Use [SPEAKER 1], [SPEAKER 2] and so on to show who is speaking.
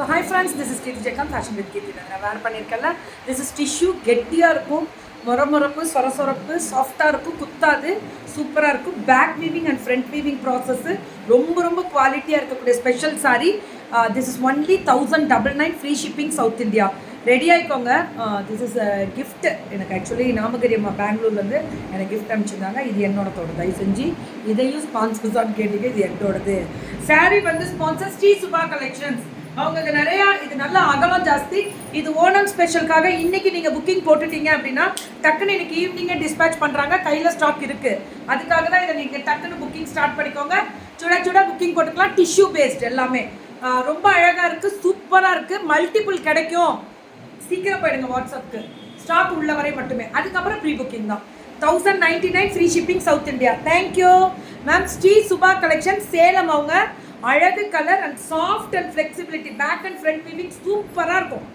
[SPEAKER 1] So hi friends this is Keerthi ஜெக்கம் fashion with Keerthi நான் wear பண்ணியிருக்கேன்ல this is tissue கெட்டியாக இருக்கும் மொரமொரப்பு சொரசொரப்பு சாஃப்டாக இருக்கும் குத்தாது சூப்பராக இருக்கும். Back weaving and front weaving process ரொம்ப ரொம்ப குவாலிட்டியாக இருக்கக்கூடிய special sari this is only thousand double nine free shipping south India ready ஆயிக்கோங்க. This is gift எனக்கு ஆக்சுவலி நாமகிரி அம்மா பெங்களூர்லேருந்து எனக்கு கிஃப்ட் அனுப்பிச்சிருந்தாங்க. இது என்னோட தோடு. தயவு செஞ்சு இதையும் ஸ்பான்சர்ஸான்னு கேட்டீங்க இது என்னோடது. Saree வந்து ஸ்பான்சர் ஸ்ரீ சுபா கலெக்ஷன்ஸ் அவங்களுக்கு நிறையா இது நல்ல அகலம் ஜாஸ்தி. இது ஓணம் ஸ்பெஷலுக்காக இன்னைக்கு நீங்கள் புக்கிங் போட்டுட்டீங்க அப்படின்னா டக்குன்னு இன்னைக்கு ஈவினிங்கே டிஸ்பேச் பண்ணுறாங்க கையில் ஸ்டாக் இருக்குது அதுக்காக தான் இதை நீங்கள் டக்குன்னு புக்கிங் ஸ்டார்ட் பண்ணிக்கோங்க. சுட சுட புக்கிங் போட்டுக்கலாம். டிஷ்யூ பேஸ்ட் எல்லாமே. ரொம்ப அழகாக இருக்குது சூப்பராக இருக்குது மல்டிபிள் கிடைக்கும். சீக்கிரம் போயிடுங்க வாட்ஸ்அப்க்கு. ஸ்டாக் உள்ள வரை மட்டுமே. அதுக்கப்புறம் ப்ரீ புக்கிங் தான். Thousand ninety nine free shipping south India thank you ma'am Sri Subha collection Salem அவங்க. அழகு colour and soft and flexibility back and front weaving சூப்பராக இருக்கும்.